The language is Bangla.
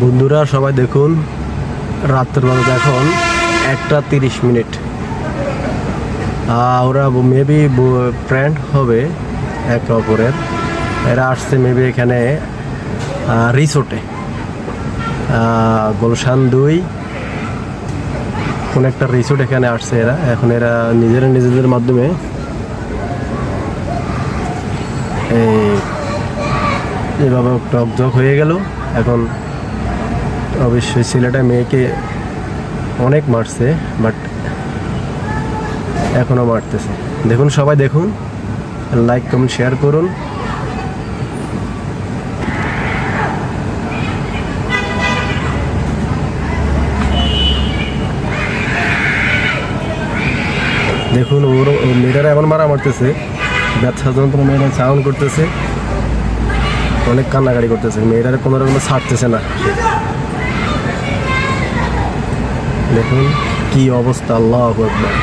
বন্ধুরা, সবাই দেখুন, রাত্রের বেলা এখন একটা তিরিশ মিনিট। ওরা মেবি ফ্রেন্ড হবে একে অপরের। এরা আসছে মেবি এখানে রিসোর্টে গুলশান দুই। কোন একটা রিসোর্ট এখানে আসছে এরা। এখন এরা নিজেরা নিজেদের মাধ্যমে এই, এভাবে টক জক হয়ে গেল। এখন অবশ্যই ছেলেটা মেয়েকে অনেক মারছে বাট এখনও মারতেছে। দেখুন, সবাই দেখুন লাইক কমেন্ট শেয়ার করুন। দেখুন, ওর ও মেয়েটারা এমন মারা মারতেছে, ব্যবসা যন্ত্র মেয়েরা সাউন্ড করতেছে, অনেক কান্নাকাড়ি করতেছে, মেয়েটার কোনো রকম ছাড়তেছে না। দেখুন কি অবস্থা আল্লাহ একবার